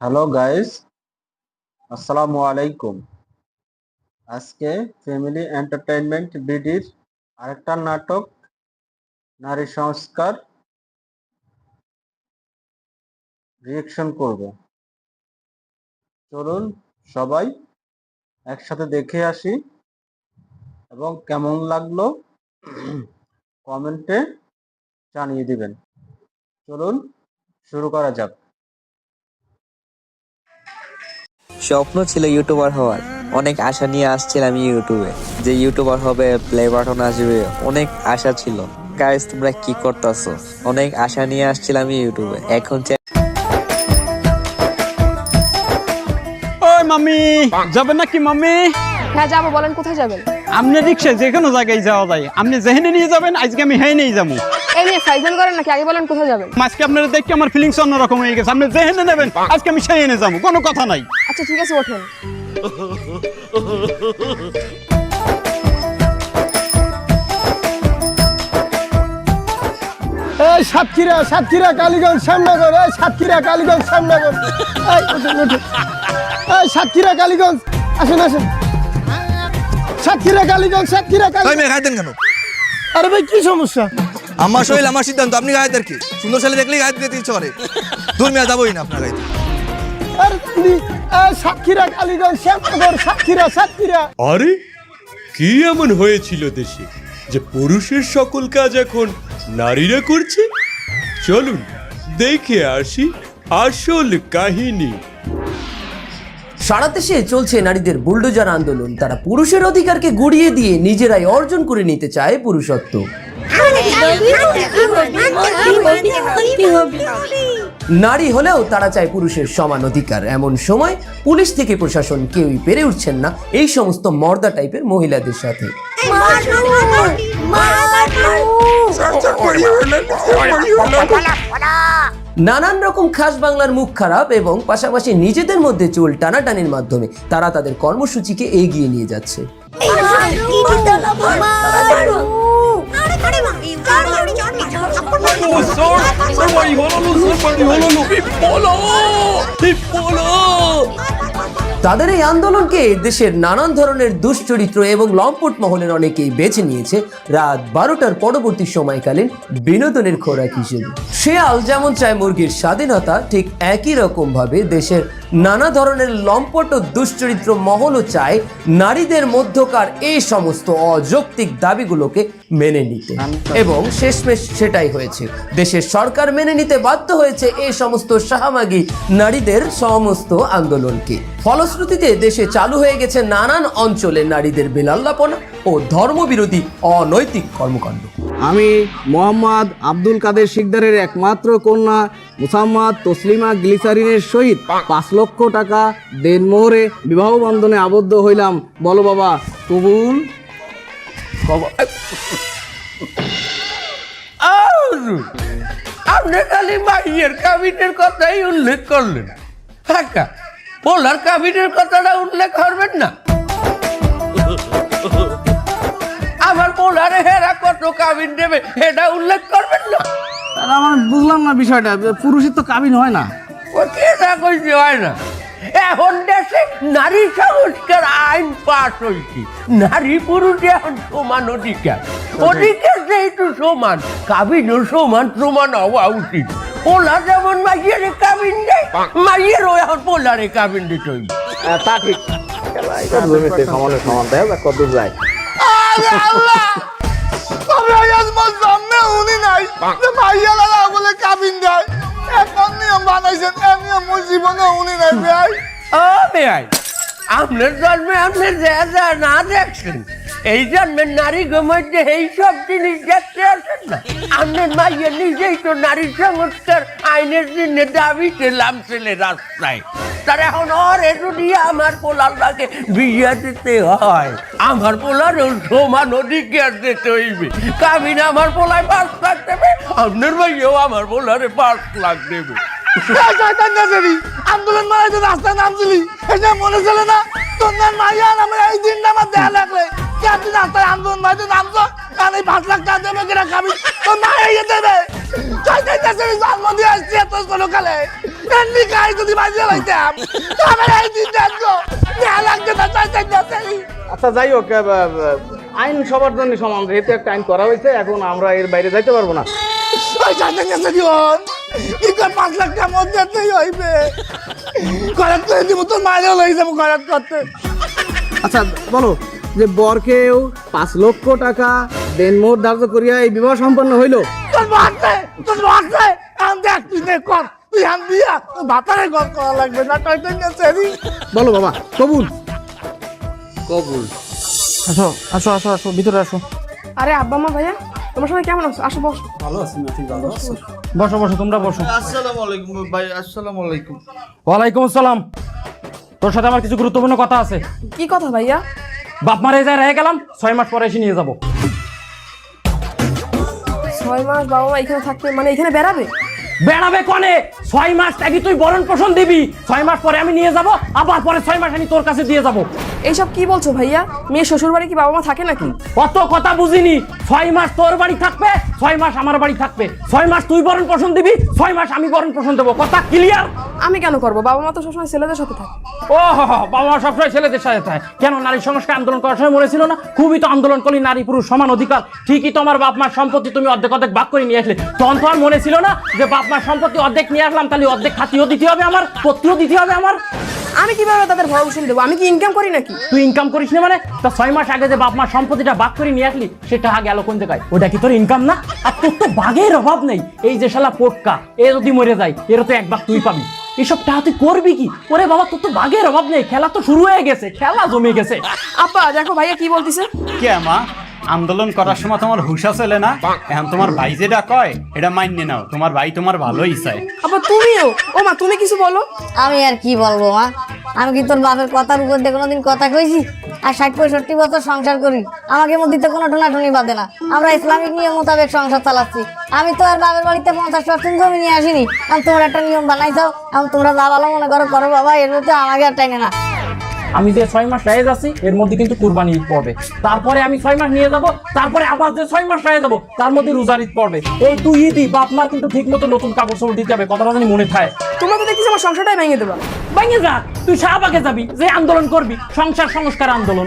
Hello guys আসসালামু আলাইকুম আজকে ফ্যামিলি এন্টারটেইনমেন্ট বিডির আরেকটা নাটক নারী সংস্কার রিয়েকশন করব চলুন সবাই একসাথে দেখে আসি এবং কেমন লাগল কমেন্টে জানিয়ে দিবেন চলুন শুরু করা যাক স্বপ্ন ছিল ইউটিউবার হওয়ার। অনেক আশা নিয়ে আসছিলাম ইউটিউবে যে ইউটিউবার হবে প্লে বাটন আসবে অনেক আশা ছিল। গাইস তোমরা কি করতেছো? অনেক আশা নিয়ে আসছিলাম ইউটিউবে এখন মাম্মি যাবেন নাকি মাম্মি হ্যাঁ যাব বলেন কোথায় যাবেন? আপনি রিক্সা যে কোনো জায়গায় যাওয়া যায়। আপনি যেখানে নিয়ে যাবেন আজকে আমি হ্যাঁ নিয়ে যাব। এই নিয়ে ফাইজান করেন নাকি? আগে বলেন কোথায় যাবেন? আজকে আপনারা দেখে আমার ফিলিংস অন্যরকম হয়ে গেছে। আপনি যেখানে নেবেন আজকে আমি যাব কোনো কথা নাই। আচ্ছা ঠিক আছে ওঠেন। এই সাতক্ষীরা সাতক্ষীরা কালীগঞ্জ শ্যামনগর এই সাতক্ষীরা কালীগঞ্জ শ্যামনগর। এই উঠুন, উঠুন। এই সাতক্ষীরা কালীগঞ্জ। আসেন আসেন। সাতক্ষীরা কালীগঞ্জ সাতক্ষীরা তাই কালীগঞ্জ মেয়ে গাইতেন কেন? আরে ভাই কি সমস্যা? আমার শরীর আমার সিদ্ধান্ত আপনি গাইতেন কি? সুন্দর ছেলে দেখলেই গাইতে দিতে ইচ্ছে করে। দূর মেয়ে যাবোই না আপনার গাইতে আরে তুমি এই সাতক্ষীরা কালীগঞ্জ শ্যামনগর সাতক্ষীরা সাতক্ষীরা আরে কি এমন হয়েছিল দেশে যে পুরুষের সকল কাজ এখন নারীরা করছে? চলুন দেখে আসি আসল কাহিনী। সারা দেশে চলছে নারীদের বুলডোজার আন্দোলন। তারা পুরুষের অধিকারকে গুড়িয়ে দিয়ে নিজেরাই অর্জন করে নিতে চায় পুরুষত্ব। নারী হলেও তারা চায় পুরুষের সমান অধিকার। এমন সময় পুলিশ থেকে প্রশাসন কেউই পেরে উঠছেন না। এই সমস্ত মর্দা টাইপের মহিলাদের সাথে। নানান রকম খাস বাংলার মুখ খারাপ এবং পাশাপাশি নিজেদের মধ্যে চুল টানাটানির মাধ্যমে তারা তাদের কর্মসূচিকে এগিয়ে নিয়ে যাচ্ছে। তাদের এই আন্দোলনকে দেশের নানান ধরনের দুশ্চরিত্র এবং লম্পট মহলের অনেকেই বেছে নিয়েছে রাত বারোটার পরবর্তী সময়কালীন বিনোদনের খোরাক হিসেবে। শেয়াল যেমন চায় মুরগির স্বাধীনতা, ঠিক একই রকম ভাবে দেশের নানা ধরনের লম্পট ও দুশ্চরিত্র মহলও চায় নারীদের মধ্যকার এই সমস্ত অযৌক্তিক দাবিগুলোকে মেনে নিতে। এবং শেষমেশ সেটাই হয়েছে। দেশের সরকার মেনে নিতে বাধ্য হয়েছে এই সমস্ত সাহামাগী নারীদের সমস্ত আন্দোলনকে। ফলশ্রুতিতে দেশে চালু হয়ে গেছে নানান অঞ্চলে নারীদের বেলাল্লাপনা ও ধর্মবিরোধী অনৈতিক কর্মকাণ্ড। আমি মোহাম্মদ আব্দুল কাদের শিকদারের একমাত্র কন্যা মুসাম্মদ তসলিমা গ্লিসারিনের সহিত পাঁচ লক্ষ টাকা দেনমোহরে বিবাহ বন্ধনে আবদ্ধ হইলাম। বলো বাবা, কবুল? আপনি খালি মাইয়ের কাবিনের কথাই উল্লেখ করলেন। হ্যাঁ পোলার কাবিনের কথাটা উল্লেখ করবেন না? পোলারে হেরা কত কাবিন দেবে। এটা উল্লেখ করবেন না? তারা আমার বুঝলাম না বিষয়টা পুরুষের তো কাবিন হয় না। ও কে না কইতে হয় না। এখন দেশে নারী সংস্কার আইন পাস হয়েছে। নারী পুরুষ এখন সমান অধিকার। অধিকার যেহেতু সমান কাবিনও সমান সমান হওয়া উচিত। পোলা যেমন মাইয়ের কাবিন দেয় মাইয়েরও এখন পোলারে কাবিন দিতে হইবে। তা ঠিক। সমানে সমান দেয় কত যায় তবে সামনে উনি নাই যে মাইয়া বলে কাবিন দেয় এখন নিয়ম বানাইছেন জীবনে উনি নাই ভাই ও আপনার জন্মে আপনি যা যা না দেখছেন এই জন্য নারী মধ্যে এই সব জিনিস দেখতে আসেন না? আপনার মাইয়া নিজেই তো নারী সংস্কার আইনের জন্য দাবিতে লামছেলে রাস্তায়। তার এখন এটু দিয়ে আমার পোলার লাগে বিয়ে দিতে হয়। আমার পোলারও সমান অধিকার দিতে হইবে। কাবিন আমার পোলায় পাঁচ লাখ দেবে, আপনার ভাইয়াও আমার পোলারে পাঁচ লাখ দেবে। আন্দোলন মারাই তো রাস্তায় নামছিলি, এটা মনে না? তোর মাইয়া আমার এই দিনটা আমার দেয়া লাগলে। তুই রাস্তায় আন্দোলন নামছো কারণ এই পাঁচ লাখ টাকা দেবে কিনা খাবি? তোর মা এই দেবে। জন্ম দিয়ে আসছি এত কোনো কালে এমনি যদি বাজিয়ে লাইতাম আমার এই দিন দেখো দেয়া লাগছে না না আচ্ছা যাই হোক আইন সবার জন্য সমান যেহেতু একটা আইন করা হয়েছে এখন আমরা এর বাইরে যাইতে পারব না। ওই না কি করে পাঁচ লাখ টাকা মধ্যে হইবে? খরচ করে দিব তোর মায়েরও লই যাব খরচ করতে আচ্ছা বলো যে বরকেও পাঁচ লক্ষ টাকা দেনমোহর ধার্য করিয়া এই বিবাহ সম্পন্ন হইল। নে না বলো বাবা কবুল। আসো আসো আসো আসো ভিতরে আসো। আরে আব্বা মা ভাইয়া তোমার সবাই কেমন আছো? আসো বস। বসো। বসো তোমরা বসো। আসসালামু আলাইকুম ভাই আসসালামু আলাইকুম। ওয়ালাইকুম আসসালাম। তোর সাথে আমার কিছু গুরুত্বপূর্ণ কথা আছে। কি কথা ভাইয়া? বাপ মারে যায় রেখে গেলাম ছয় মাস পরে এসে নিয়ে যাব। ছয় মাস বাবা মা এখানে থাকতে মানে এখানে বেড়াবে? বেড়াবে কনে? ছয় মাস আগে তুই বরণ পোষণ দিবি? ছয় মাস পরে আমি নিয়ে যাব আবার পরে ছয় মাস আমি তোর কাছে দিয়ে যাব। এইসব কি বলছো ভাইয়া? মেয়ে শ্বশুর বাড়ি কি বাবা মা থাকে নাকি? অত কথা বুঝিনি। ছয় মাস তোর বাড়ি থাকবে ছয় মাস আমার বাড়ি থাকবে। ছয় মাস তুই বরণ পোষণ দিবি ছয় মাস আমি বরণ পোষণ দেবো। কথা ক্লিয়ার আমি কেন করব? বাবা মা তো সবসময় ছেলেদের সাথে থাকে। ও বাবা মা সবসময় ছেলেদের সাথে থাকে। কেন নারী সংস্কার আন্দোলন করার সময় মনে ছিল না? খুবই তো আন্দোলন করলি নারী পুরুষ সমান অধিকার। ঠিকই তোমার বাপ মার সম্পত্তি তুমি অর্ধেক অর্ধেক ভাগ করে নিয়ে আসলে। তখন তো আর মনে ছিল না যে বাপ মার সম্পত্তি অর্ধেক নিয়ে আসলাম তাহলে অর্ধেক খাতিও দিতে হবে আমার পত্রিও দিতে হবে আমার। আমি কীভাবে তাদের ভরণ দেবো? আমি কি ইনকাম করি নাকি? তুই ইনকাম করিস না মানে? তা ছয় মাস আগে যে বাপ মার সম্পত্তিটা বাক করে নিয়ে আসলি সেটা আগে গেল কোন জায়গায়? ওটা কি তোর ইনকাম না? আর তোর তো বাঘের অভাব নেই। এই যে শালা পোটকা এ যদি মরে যায় এর তো এক ভাগ তুই পাবি। এসব টাকা তুই করবি কি? ওরে বাবা তোর তো বাঘের অভাব নেই। খেলা তো শুরু হয়ে গেছে খেলা জমে গেছে। আপা দেখো ভাইয়া কি বলতিছে। কে মা? আন্দোলন করার সময় তোমার হুশা চলে না? এখন তোমার ভাই যেটা কয় এটা মান্য নাও। তোমার ভাই তোমার ভালোই চায়। আবার তুমিও? ও মা তুমি কিছু বলো। আমি আর কি বলব মা? আমি কি তোর বাপের কথার উপর দিয়ে কোনোদিন কথা কইছি? আর ষাট পঁয়ষট্টি বছর সংসার করি। আমাকে মধ্যে কোনো ঠোনাঠুনি বাঁধে না। আমরা ইসলামিক নিয়ম মোতাবেক সংসার চালাচ্ছি। আমি তো আর বাপের বাড়িতে পঞ্চাশ পার্সেন্ট জমি নিয়ে আসিনি। আমি তোমার একটা নিয়ম বানাইছাও আমি তোমরা যা ভালো মনে করো করো বাবা, এর মধ্যে আমাকে আর টাইনে না। আমি যে ছয় মাস রায় যাচ্ছি এর মধ্যে কিন্তু কুরবানি ঈদ পড়বে। তারপরে আমি ছয় মাস নিয়ে যাব তারপরে আবার যে ছয় মাস রায় যাব তার মধ্যে রোজার ঈদ পড়বে। এই দুই ঈদই বাপ মার কিন্তু ঠিক মতো নতুন কাপড় চোপড় দিতে হবে কথাটা জানি মনে থাকে তোমরা তো দেখতেছি আমার সংসারটাই ভেঙে দেবা। ভেঙে যা তুই শাহবাগে যাবি যে আন্দোলন করবি সংসার সংস্কার আন্দোলন।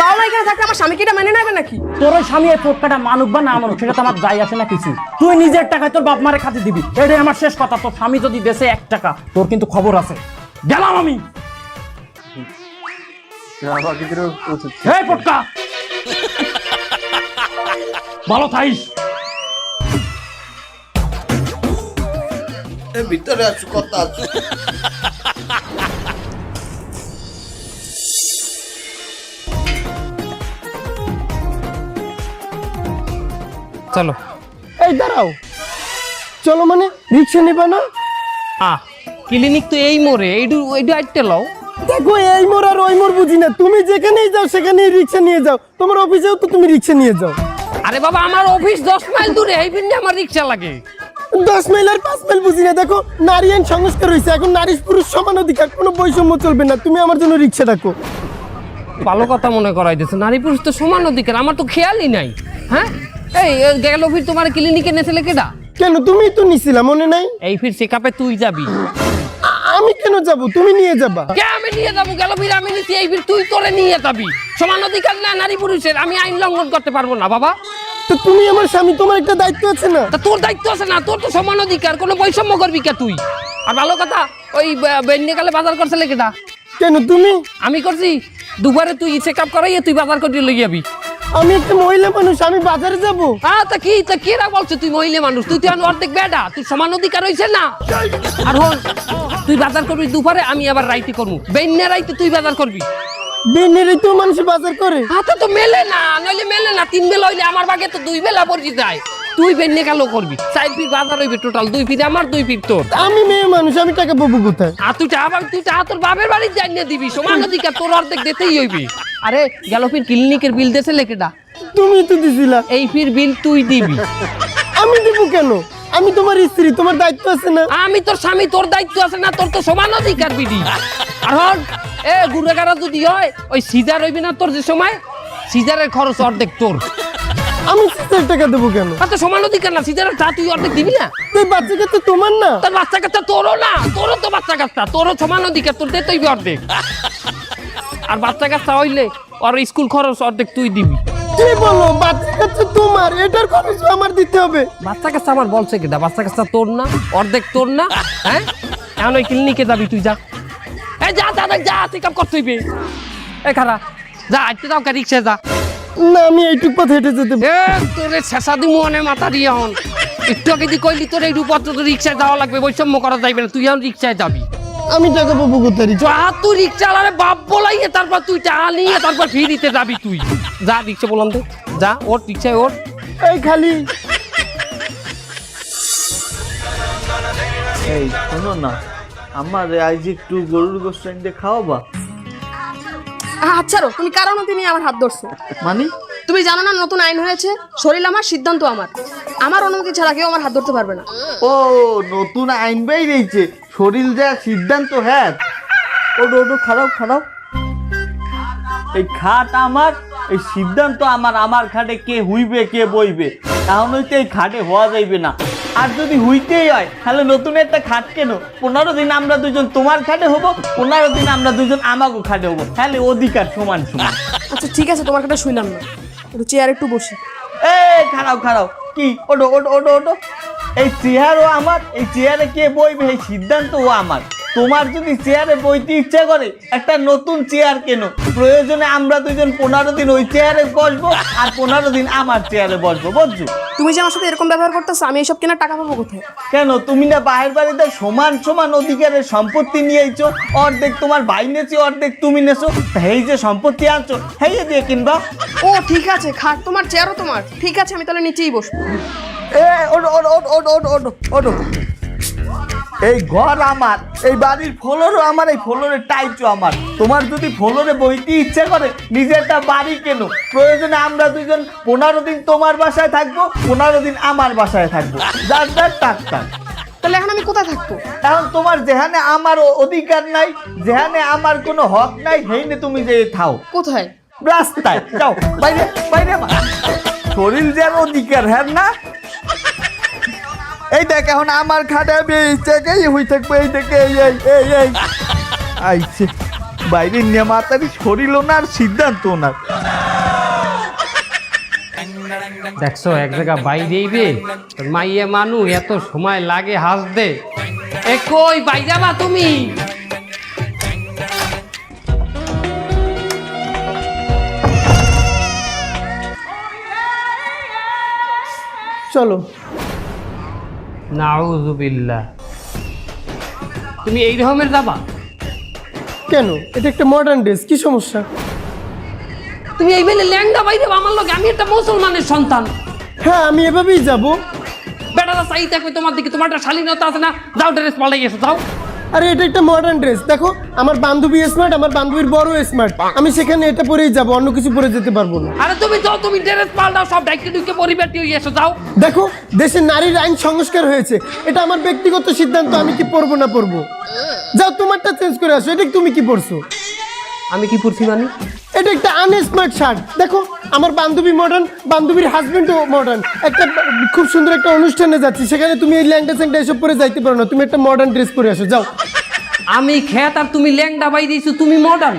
বাবা মা এখানে থাকলে আমার স্বামীকে এটা মেনে নেবে নাকি? তোর ওই স্বামী এই টোটকাটা মানুক বা না মানুক সেটা তো আমার যাই আসে না কিছু। তুই নিজের টাকায় তোর বাপ মারে খাতে দিবি এটাই আমার শেষ কথা তোর স্বামী যদি দেশে এক টাকা তোর কিন্তু খবর আছে। গেলাম আমি। এই পটকা! ভালো থাইস ভিতরে আছো কথা আছে। চলো। এই দাঁড়াও। চলো মানে রিক্সা নিবা না? আ ক্লিনিক তো এই মোড়ে এইটু এইটু আইটে লও। দেখো এই মোর আর ওই মোর বুঝি না। তুমি যেখানেই যাও সেখানেই রিক্সা নিয়ে যাও। তোমার অফিসেও তো তুমি রিক্সা নিয়ে যাও। আরে বাবা আমার অফিস দশ মাইল দূরে এই পিন্ডে আমার রিক্সা লাগে। দশ মাইল আর পাঁচ মাইল বুঝি না। দেখো নারী আইন সংস্কার হয়েছে এখন নারী পুরুষ সমান অধিকার কোনো বৈষম্য চলবে না। তুমি আমার জন্য রিক্সা ডাকো। ভালো কথা মনে করাই দিচ্ছে নারী পুরুষ তো সমান অধিকার আমার তো খেয়ালই নাই। হ্যাঁ? এই গেল ফির তোমার ক্লিনিকে নেছিলে কেডা? কেন তুমি তো নিছিলা মনে নাই? এই ফির চেকআপে তুই যাবি। আমি কেন যাব? তুমি নিয়ে যাবা। কে আমি নিয়ে যাব? গেল ফির আমি নিচ্ছি এই ফির তুই তোরে নিয়ে যাবি। সমান অধিকার না নারী পুরুষের আমি আইন লঙ্ঘন করতে পারব না বাবা। তো তুমি আমার স্বামী তোমার একটা দায়িত্ব আছে না? তা তোর দায়িত্ব আছে না তোর তো সমান অধিকার কোনো বৈষম্য করবি কে তুই? আর ভালো কথা ওই বেন্যকালে বাজার করছিলে কেটা কেন তুমি? আমি করছি দুবারে তুই চেক আপ করাইয়ে তুই বাজার করে লই যাবি আমি একটা মহিলা মানুষ আমি বাজারে যাব। হ্যাঁ তা কি তা কেরা বলছো তুই মহিলা মানুষ? তুই তো অর্ধেক বেডা তুই সমান অধিকার হয়েছে না? আর হল তুই বাজার করবি দুপুরে আমি আবার রাইতে করব বেন্যা রাইতে তুই বাজার করবি? দিনের তো মানুষ বাজার করে। হাতে তো মেলে না নইলে মেলে না তিন বেলা হইলে আমার বাগে তো দুই বেলা পড়ি যায়। তুই বেন্যা কালো করবি। চার ফিট বাজার হইবে টোটাল দুই ফিট আমার দুই ফিট তোর। আমি মেয়ে মানুষ আমি টাকা পাবো কোথায়? আর তুই পাবি তুই টাকা তোর বাপের বাড়ি জানিয়ে দিবি সমান অধিকার তোর অর্ধেক দিতেই হইবি। আরে গেল ফির ক্লিনিকের বিল দেছে লেকেটা তুমি তো দিছিলা। এই ফির বিল তুই দিবি। আমি দিব কেন? আমি তোমার স্ত্রী তোমার দায়িত্ব আছে না? আমি তোর স্বামী তোর দায়িত্ব আছে না তোর তো সমান অধিকার আর হন এ গুড়াগাড়া যদি হয় ওই সিজার হইবি না তোর যে সময়? সিজারের খরচ অর্ধেক তোর। আমি সিস্টার টাকা দেবো কেন? আর তো সমান অধিকার না সিজারের চা তুই অর্ধেক দিবি না? তুই বাচ্চা কাচ্চা তোমার না। তোর বাচ্চা কাচ্চা তোরও না তোরও তো বাচ্চা কাচ্চা তোরও সমান অধিকার তোর দে তুই অর্ধেক। আর বাচ্চা কাচ্চা হইলে ওর স্কুল খরচ অর্ধেক তুই দিবি। কি বলো বাচ্চা কাচ্চা তোমার এটার খরচ আমার দিতে হবে। বাচ্চা কাচ্চা আমার বলছে কিনা বাচ্চা কাচ্চা তোর না অর্ধেক তোর না হ্যাঁ? এখন ওই ক্লিনিকে যাবি তুই যা। এই যা যা যা চেক আপ করতে হইবে। এ খারা যা আজকে যাও কা রিক্সা যা। না আমি এইটুক পথ হেঁটে যেতে এ তোরে শেষা দিমু অনে মাথা দিয়ে হন একটু আগে দি কইলি তোর এই রূপত্র তো রিক্সায় যাওয়া লাগবে বৈষম্য করা যাইবে না তুই এখন রিক্সায় যাবি। আমি টাকা পাবো কোথায় যা তুই রিক্সা আলারে বাপ বলাইয়ে তারপর তুই টাকা নিয়ে তারপর ফিরিতে যাবি তুই। যা রিক্সা বললাম তো যা ওর রিক্সায় ওর এই খালি। এই শোনো না আমার আজ একটু গরুর গোস্ত এনে খাওয়াবা? আচ্ছা রো তুমি কারণ তিনি আমার হাত ধরছো। মানে? তুমি জানো না নতুন আইন হয়েছে? শরীর আমার সিদ্ধান্ত আমার। আমার অনুমতি ছাড়া কেউ আমার হাত ধরতে পারবে না। ও নতুন আইন বেরিয়েছে শরীর যা সিদ্ধান্ত হ্যাঁ। ওটো ওটো খারাপ খারাপ এই খাট আমার এই সিদ্ধান্ত আমার। আমার খাটে কে হুইবে কে বইবে? তাহলে তো এই খাটে হওয়া যাইবে না। আর যদি হুইতেই হয় তাহলে নতুন একটা খাট কেন? পনেরো দিন আমরা দুজন তোমার খাটে হব পনেরো দিন আমরা দুজন আমাকে খাটে হব। তাহলে অধিকার সমান সমান। আচ্ছা ঠিক আছে তোমার কথা শুনলাম না। একটু চেয়ার একটু বসি। এ খারাপ খারাপ কি? ওটো ওটো ওটো ওটো এই চেয়ারও আমার এই চেয়ারে কে বইবে? এই সিদ্ধান্তও আমার। তোমার যদি চেয়ারে বইতে ইচ্ছা করে একটা নতুন চেয়ার কেন। প্রয়োজনে আমরা দুজন পনেরো দিন ওই চেয়ারে বসবো আর পনেরো দিন আমার চেয়ারে বসবো বুঝছ? তুমি যে আমার সাথে এরকম ব্যবহার করতেছো আমি এইসব কেনার টাকা পাবো কোথায়? কেন? তুমি না বাহির বাড়িতে সমান সমান অধিকারের সম্পত্তি নিয়েছো অর্ধেক তোমার ভাই নেছো অর্ধেক তুমি নেছো এই যে সম্পত্তি আনছো হেই দিয়ে কিনবা। ও ঠিক আছে খাট তোমার চেয়ারও তোমার। ঠিক আছে আমি তাহলে নিচেই বসবো। এ ওটো ওটো ওটো ওটো ওটো ওটো এই ঘর আমার এই বাড়ির ফ্লোরও আমার এই ফ্লোরের টাইচও আমার। তোমার যদি ফ্লোরে বইতে ইচ্ছে করে নিজেরটা বাড়ি কেন। প্রয়োজনে আমরা দুজন পনেরো দিন তোমার বাসায় থাকব পনেরো দিন আমার বাসায় থাকব। যার যার টাক টাক তাহলে এখন আমি কোথায় থাকব? এখন তোমার যেখানে আমার অধিকার নাই যেখানে আমার কোনো হক নাই সেইনে তুমি যে থাও। কোথায়? রাস্তায়। যাও বাইরে বাইরে শরীর যেন অধিকার হ্যাঁ না? এই দেখ এখন আমার খাটে আমি এই জায়গায় হই থাকব এই দেখে এই এই এই এই। আইছে বাইরে নিয়ে মাতারি শরীর ওনার সিদ্ধান্ত ওনার দেখছ এক জায়গা বাইরেই বে মাইয়ে মানু এত সময় লাগে হাসতে। এ কই বাইরে বা তুমি? চলো। নাউজুবিল্লাহ তুমি এই রকমের যাবা কেন? এটা একটা মডার্ন ড্রেস কি সমস্যা? তুমি এই বেলে ল্যাংদা বাইরে আমার লোক আমি একটা মুসলমানের সন্তান। হ্যাঁ আমি এভাবেই যাব। বেটারা চাই দেখবে তোমার দিকে তোমার একটা শালীনতা আছে না? যাও ড্রেস পাল্টাই এসো যাও। আরে এটা একটা মডার্ন ড্রেস দেখো আমার বান্ধবী স্মার্ট আমার বান্ধবীর বড় স্মার্ট আমি সেখানে এটা পরেই যাব অন্য কিছু পরে যেতে পারব না। আরে তুমি যাও তুমি ড্রেস পাল্টাও সব ডাইকে ডুকে পরিবারটি হয়ে এসো যাও। দেখো দেশের নারীর আইন সংস্কার হয়েছে। এটা আমার ব্যক্তিগত সিদ্ধান্ত আমি কি পরবো না পরবো? যাও তোমারটা চেঞ্জ করে আসো এটা তুমি কি পরছো? আমি কি পড়ছি মানে? এটা একটা আনস্মার্ট শার্ট দেখো আমার বান্ধবী মডার্ন বান্ধবীর হাজবেন্ডও মডার্ন একটা খুব সুন্দর একটা অনুষ্ঠানে যাচ্ছি সেখানে তুমি এই ল্যাংটা স্যাংটা এসব পরে যাইতে পারো না। তুমি একটা মডার্ন ড্রেস পরে আসো যাও। আমি খেত আর তুমি ল্যাংডা বাই দিয়েছ তুমি মডার্ন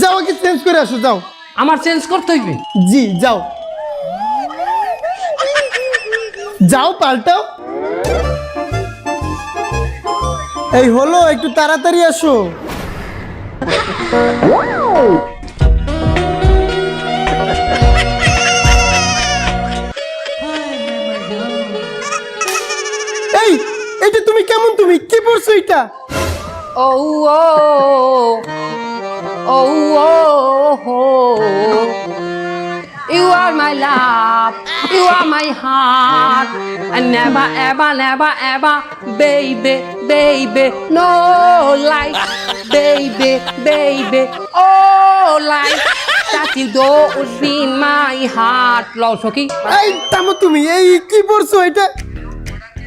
যাও আগে চেঞ্জ করে আসো যাও। আমার চেঞ্জ করতে হইবে? জি যাও। যাও পাল্টাও। এই হলো একটু তাড়াতাড়ি আসো। তুমি কি পড়ছো এটা ও ও ও ও You are my love, you are my heart, and never, ever, never, ever, baby, baby, no life, baby, baby, oh life, that you don't in my heart, লও সখী এই থামো তুমি এই কি পড়ছো এটা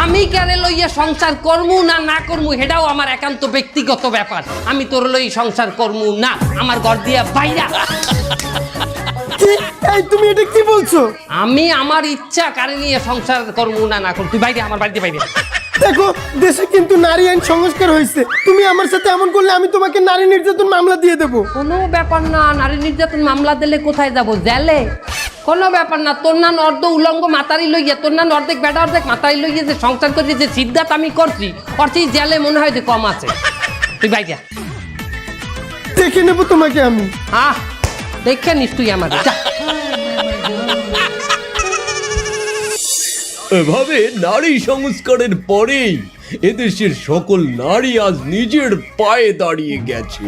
আমি কেন লইয়া সংসার করমু না না করমু সেটাও আমার একান্ত ব্যক্তিগত ব্যাপার। আমি তোর লই সংসার করমু না আমার ঘর দিয়া বাইরা। এই তুমি এটা কি বলছো? আমি আমার ইচ্ছা কারে নিয়ে সংসার করমু না না করমু তুই বাইরে আমার বাড়িতে বাইরে। দেখো দেশে কিন্তু নারী আইন সংস্কার হয়েছে। তুমি আমার সাথে এমন করলে আমি তোমাকে নারী নির্যাতন মামলা দিয়ে দেবো। কোনো ব্যাপার না নারী নির্যাতন মামলা দিলে কোথায় যাব? জেলে? কোনো ব্যাপার না তোর নান অর্ধ উলঙ্গ মাতারি লইয়া তোর নান অর্ধেক বেটা অর্ধেক মাতারি লইয়া যে সংসার করি যে সিদ্ধাত আমি করছি। সেই জেলে মনে হয় যে কম আছে। তুই বাইরে দেখে নেব তোমাকে আমি। আহ দেখে নিস তুই আমার যা। এভাবে নারী সংস্কারের পরেই এদেশের সকল নারী আজ নিজের পায়ে দাঁড়িয়ে গেছে।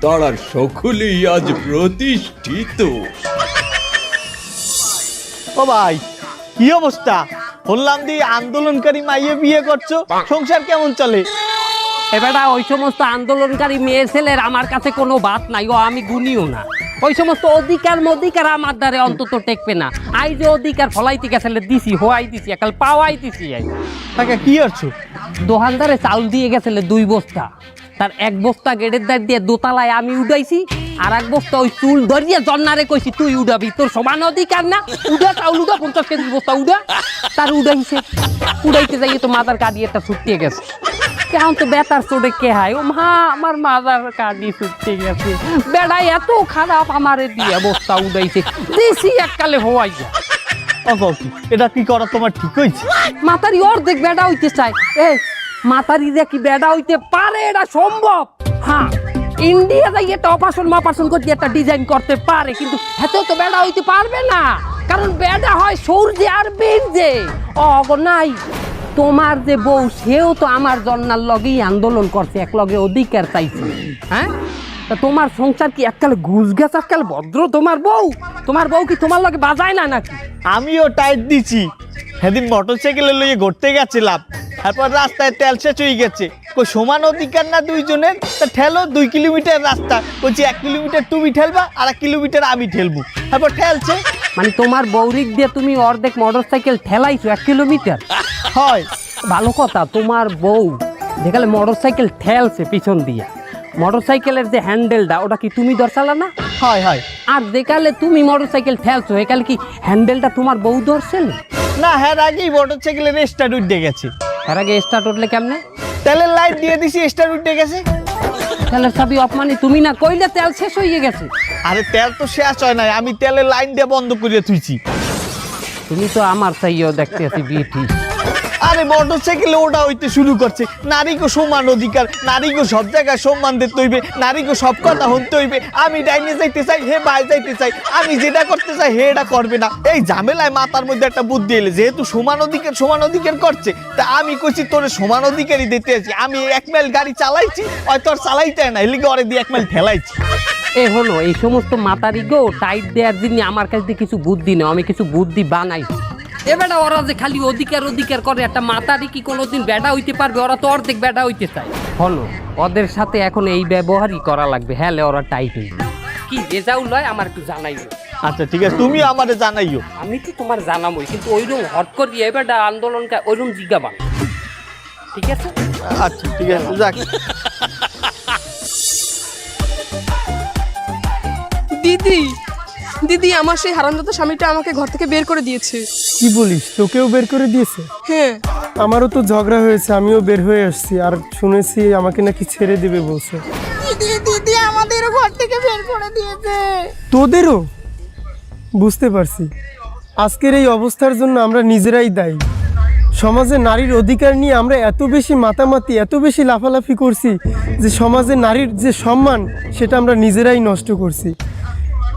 তারা সকলেই আজ প্রতিষ্ঠিত। ও ভাই কি অবস্থা? বললাম দি আন্দোলনকারী মাইয়ে বিয়ে করছ সংসার কেমন চলে? এবারটা ওই সমস্ত আন্দোলনকারী মেয়ে ছেলের আমার কাছে কোনো বাত নাই ও আমি গুনিও না। ওই সমস্ত অধিকার মধিকার আমার দ্বারে অন্তত টেকবে না। আই যে অধিকার ফলাইতে গেছে দিছি হোয়াই দিছি একাল পাওয়াই দিছি আই। তাকে কি করছ? দোকানদারে চাউল দিয়ে গেছিল দুই বস্তা। তার এক বস্তা গেটের দাঁড় দিয়ে দোতলায় আমি উঠাইছি আর এক বস্তা ওই চুল ধরিয়ে জন্নারে কইছি তুই উড়াবি তোর সমান অধিকার না? উড়া চাউল উড়া পঞ্চাশ কেজি বস্তা উড়া তার উড়াইছে উড়াইতে যাইয়ে তো মাদার কাটি একটা ছুটিয়ে গেছে। কেমন তো বেতার চোটে কে হায়? ও মা আমার মাদার কাটি ছুটতে গেছে। বেড়াই এত খারাপ আমারে দিয়ে বস্তা উড়াইছে দিছি এককালে হওয়াই যা ও কও কি এটা কি করা তোমার ঠিক হয়েছে? মাতারি অর্ধেক বেড়া হইতে চায়। এ মাতারি যে কি বেড়া হইতে পারে? এটা সম্ভব? হ্যাঁ ইন্ডিয়া যাই একটা অপারেশন মাপারেশন করতে একটা ডিজাইন করতে পারে, কিন্তু হেতেও তো বেড়া হইতে পারবে না। কারণ বেড়া হয় সূর্যে আর বীর্যে। অগ, নাই। তোমার যে বউ, সেও তো আমার জন্নার লগেই আন্দোলন করছে, এক লগে অধিকার চাইছে। হ্যাঁ? তা তোমার সংসার কি এককাল ঘুষ গেছে এককালে ভদ্র? তোমার বউ? তোমার বউ কি তোমার লগে বাজায় না নাকি? আমিও টাইট দিছি। সেদিন মোটর সাইকেলে লইয়ে ঘুরতে গেছিলাম। তারপর রাস্তায় তেল শেষ হয়ে গেছে। কই সমান অধিকার না দুইজনের? তা ঠেলো দুই কিলোমিটার রাস্তা। বলছি এক কিলোমিটার তুমি ঠেলবা আর এক কিলোমিটার আমি ঠেলবো। তারপর ঠেলছে। মানে তোমার বৌরিক দিয়ে তুমি অর্ধেক মোটর সাইকেল ঠেলাইছো এক কিলোমিটার? হয়। ভালো কথা তোমার বউ যেখানে মোটর সাইকেল ঠেলছে পিছন দিয়ে। মোটর সাইকেলের যে হ্যান্ডেলটা ওটা কি তুমি দর্শালা না? হয় হয়। আর যেকালে তুমি মোটর সাইকেল ঠেলছো একালে কি হ্যান্ডেলটা তোমার বউ ধরছে না? হ্যাঁ আগেই মোটর সাইকেলের স্টার্ট উঠে গেছে। এর আগে স্টার্ট উঠলে কেমনে? তেলের লাইট দিয়ে দিছি স্টার্ট উঠে গেছে। তেলের চাবি অপমানি তুমি না কইলে তেল শেষ হয়ে গেছে? আরে তেল তো শেষ হয় নাই আমি তেলের লাইন দিয়ে বন্ধ করে থুইছি। তুমি তো আমার চাইও দেখতে আছি বিউটি আরে মোটর সাইকেলে ওটা হইতে শুরু করছে। নারীকে সমান অধিকার, নারীকে সব জায়গায় সম্মান দিতে হইবে, নারীকে সব কথা শুনতে হইবে। আমি ডাইনে যাইতে চাই, হে বাই যাইতে চাই। আমি যেটা করতে চাই, হে এটা করবে না। এই ঝামেলায় মাথার মধ্যে একটা বুদ্ধি এলে, যেহেতু সমান অধিকার সমান অধিকার করছে, তা আমি কইছি তোর সমান অধিকারই দিতে আছি। আমি এক মাইল গাড়ি চালাইছি হয়তো আর চালাইতে না এলিগে ওরে দিয়ে এক মাইল ফেলাইছি এ হলো, এই সমস্ত মাতারি গো টাইট দেওয়ার জন্য আমার কাছে দিয়ে কিছু বুদ্ধি নেই আমি কিছু বুদ্ধি এবারে ওরা যে খালি অধিকার অধিকার করে একটা মাতারি কি কোনোদিন বেটা হইতে পারবে ওরা তো অর্ধেক বেটা হইতে চায়। হলো ওদের সাথে এখন এই ব্যবহারই করা লাগবে হ্যাঁ ওরা টাইট হইবে কি রেজাউল লয় আমার একটু জানাইবে আচ্ছা ঠিক আছে তুমি আমারে জানাইও। আমি তো তোমার জানাবোই কিন্তু ওইরকম হট করি এবারটা আন্দোলনটা ওইরকম জিজ্ঞাবা ঠিক আছে? আচ্ছা ঠিক আছে যাক। দিদি দিদি আমার সেই হারামদাদা স্বামীটা আমাকে ঘর থেকে বের করে দিয়েছে। কি বলিস? তোকেও বের করে দিয়েছে? হ্যাঁ। আমারও তো ঝগড়া হয়েছে আমিও বের হয়ে আসছি। আর শুনেছি আমাকে নাকি ছেড়ে দিবে বলছে। দিদি দিদি আমাদেরও ঘর থেকে বের করে দিয়েছে। তোদেরও? বুঝতে পারছি। আজকের এই অবস্থার জন্য আমরা নিজেরাই দায়ী। সমাজে নারীর অধিকার নিয়ে আমরা এত বেশি মাতামাতি এত বেশি লাফালাফি করছি যে সমাজে নারীর যে সম্মান সেটা আমরা নিজেরাই নষ্ট করছি।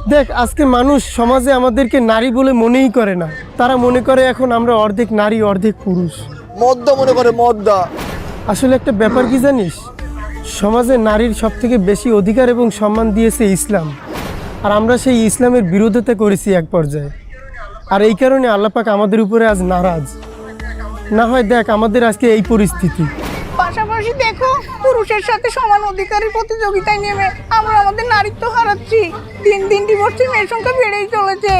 দেখ আজকে মানুষ সমাজে আমাদেরকে নারী বলে মনেই করে না। তারা মনে করে এখন আমরা অর্ধেক নারী অর্ধেক পুরুষ। মদ্দা মনে করে মদ্দা। আসলে একটা ব্যাপার কি জানিস? সমাজে নারীর সব থেকে বেশি অধিকার এবং সম্মান দিয়েছে ইসলাম। আর আমরা সেই ইসলামের বিরোধিতা করেছি এক পর্যায়ে। আর এই কারণে আল্লাপাক আমাদের উপরে আজ নারাজ। না হয় দেখ আমাদের আজকে এই পরিস্থিতি। পুরুষের সাথে সমান অধিকারের প্রতিযোগিতায় নেমে আমরা আমাদের নারীত্ব হারাচ্ছি। দিন দিন ডিভোর্সি মেয়ের সংখ্যা বেড়েই চলেছে।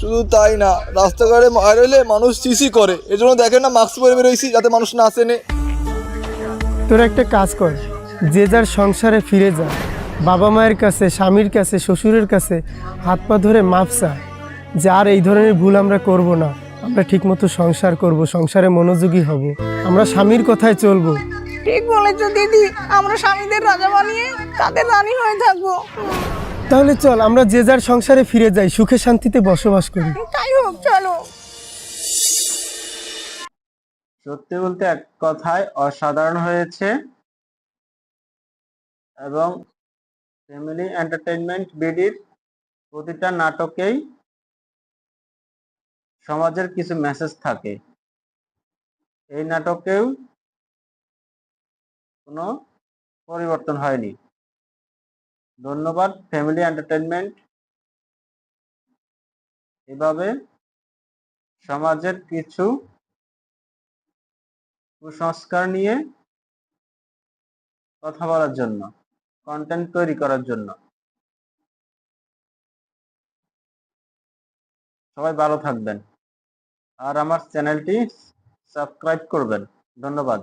শুধু তাই না রাস্তাঘাটে মার হইলে মানুষ সিসি করে। এজন্য দেখেন না মাস্ক পরে বেরোইছি যাতে মানুষ না চেনে। তোরা একটা কাজ কর যে যার সংসারে ফিরে যা। বাবা মায়ের কাছে স্বামীর কাছে শ্বশুরের কাছে হাত পা ধরে মাপসা যে আর এই ধরনের ভুল আমরা করব না। আমরা ঠিকমতো সংসার করব সংসারে মনোযোগী হব। আমরা স্বামীর কথায় চলবো। ঠিক বলেছ দিদি। আমরা স্বামীদের রাজা বানিয়ে তাদের রানী হয়ে থাকব। তাহলে চল আমরা যে যার সংসারে ফিরে যাই সুখে শান্তিতে বসবাস করি। তাই হোক চলো। সত্যি বলতে এক কথায় অসাধারণ হয়েছে। এবং ফ্যামিলি এন্টারটেইনমেন্ট বিডির প্রতিটা নাটকেই সমাজের কিছু মেসেজ থাকে। এই নাটকেও কোনো পরিবর্তন হয়নি। ধন্যবাদ ফ্যামিলি এন্টারটেইনমেন্ট এভাবে সমাজের কিছু কুসংস্কার নিয়ে কথা বলার জন্য কন্টেন্ট তৈরি করার জন্য। সবাই ভালো থাকবেন। আর আমার চ্যানেলটি সাবস্ক্রাইব করবেন। ধন্যবাদ।